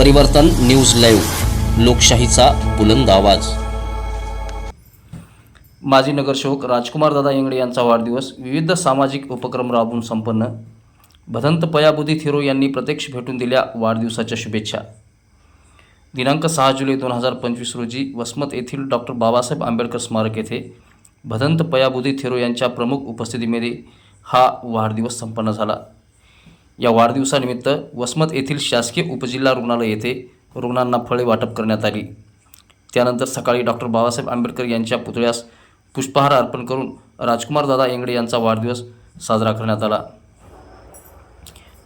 परिवर्तन news live लोकशाहीचा बुलंद आवाज. माजी नगरसेवक राजकुमार दादा इंगडे यांचा वाढदिवस विविध सामाजिक उपक्रम राबवून संपन्न. भदंत पयाबुधी थिरो यांनी प्रत्यक्ष भेटून दिल्या वाढदिवसाच्या शुभेच्छा. दिनांक सहा जुलै दोन हजार पंचवीस रोजी वसमत येथील डॉक्टर बाबासाहेब आंबेडकर स्मारक येथे भदंत पयाबुधी थिरो यांच्या प्रमुख उपस्थितीमध्ये हा वाढदिवस संपन्न झाला. या वाढदिवसानिमित्त वसमत येथील शासकीय उपजिल्हा रुग्णालय येथे रुग्णांना फळे वाटप करण्यात आली. त्यानंतर सकाळी डॉक्टर बाबासाहेब आंबेडकर यांच्या पुतळ्यास पुष्पहार अर्पण करून राजकुमार दादा येंगडे यांचा वाढदिवस साजरा करण्यात आला.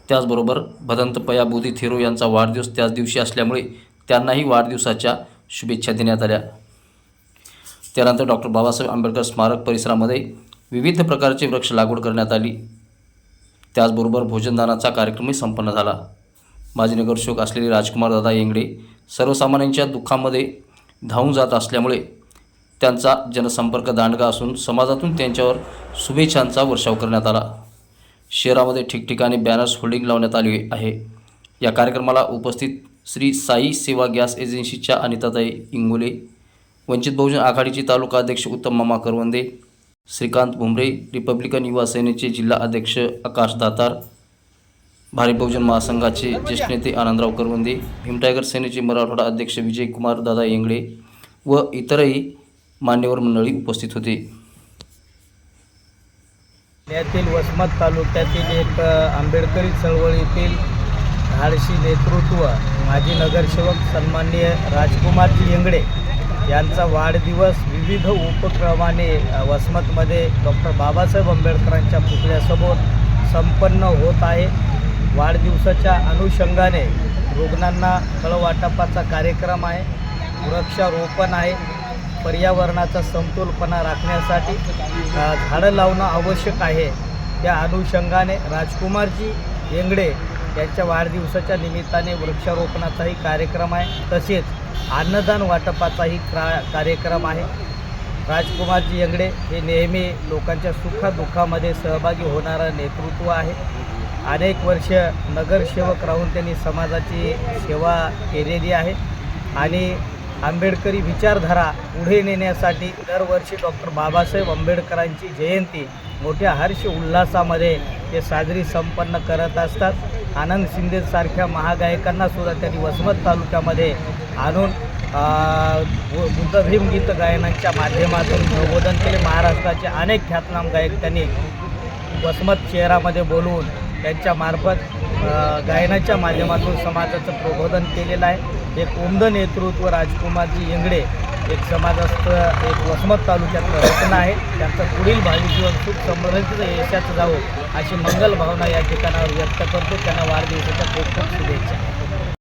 त्याचबरोबर भदंत पयाबोधी थिरो यांचा वाढदिवस त्याच दिवशी असल्यामुळे त्यांनाही वाढदिवसाच्या शुभेच्छा देण्यात आल्या. त्यानंतर डॉक्टर बाबासाहेब आंबेडकर स्मारक परिसरामध्ये विविध प्रकारचे वृक्ष लागवड करण्यात आली. त्याचबरोबर भोजनदानाचा कार्यक्रमही संपन्न झाला. माजी नगरसेवक असलेले राजकुमार दादा येंगडे सर्वसामान्यांच्या दुःखामध्ये धावून जात असल्यामुळे त्यांचा जनसंपर्क दांडगा असून समाजातून त्यांच्यावर शुभेच्छांचा वर्षाव करण्यात आला. शहरामध्ये ठिकठिकाणी बॅनर्स होल्डिंग लावण्यात आले आहे. या कार्यक्रमाला उपस्थित श्री साई सेवा गॅस एजन्सीच्या अनिताताई इंगोले वंचित बहुजन आघाडीचे तालुका अध्यक्ष उत्तम मामा करवंदे श्रीकांत भुमरे रिपब्लिकन युवा सेनेचे जिल्हा अध्यक्ष आकाश दातार भारिप बहुजन महासंघाचे ज्येष्ठ नेते आनंदराव करवंदे हिमटायगर सेनेचे मराठवाडा अध्यक्ष विजयकुमार दादा येंगडे व इतरही मान्यवर मंडळी उपस्थित होते. पुण्यातील वसमत तालुक्यातील एक आंबेडकरी चळवळीतील धाडशी नेतृत्व माजी नगरसेवक सन्माननीय राजकुमारजी येंगडे यांचा वाढदिवस विविध उपक्रमाने वसमतमध्ये डॉक्टर बाबासाहेब आंबेडकरांच्या पुतळ्यासमोर संपन्न होत आहे. वाढदिवसाच्या अनुषंगाने रुग्णांना फळवाटपाचा कार्यक्रम आहे वृक्षारोपण आहे पर्यावरणाचा समतोलपणा राखण्यासाठी झाडं लावणं आवश्यक आहे. त्या अनुषंगाने राजकुमारजी येंगडे यांच्या वाढदिवसाच्या निमित्ताने वृक्षारोपणाचाही कार्यक्रम आहे. तसेच अन्नदान वाटपाचाही क्रा कार्यक्रम आहे. राजकुमारजी यंगडे हे नेहमी लोकांच्या सुखदुःखामध्ये सहभागी होणारं नेतृत्व आहे. अनेक वर्ष नगरसेवक राहून त्यांनी समाजाची सेवा केलेली आहे. आणि आंबेडकरी विचारधारा पुढे नेण्यासाठी दरवर्षी डॉक्टर बाबासाहेब आंबेडकरांची जयंती मोठ्या हर्ष उल्हासामध्ये ते साजरी संपन्न करत असतात. आनंद शिंदेसारख्या महागायकांना सुद्धा त्यांनी वसमत तालुक्यामध्ये आणून बु- बुद्धभीम गीत गायनांच्या माध्यमातून प्रबोधन केले. महाराष्ट्राचे अनेक ख्यातनाम गायक त्यांनी वसमत शहरामध्ये बोलवून त्यांच्यामार्फत गायनाच्या माध्यमातून समाजाचं प्रबोधन केलेलं आहे. एक उमद नेतृत्व राजकुमारजी येंगडे एक समाजस्थ एक वसमत तालुक्यातलं रचना आहे. त्यांचं पुढील भावी जीवन खूप समृद्धीचं यशाचं जावं अशी मंगल भावना या ठिकाणावर व्यक्त करतो. त्यांना वाढदिवसाच्या खूप खूप शुभेच्छा.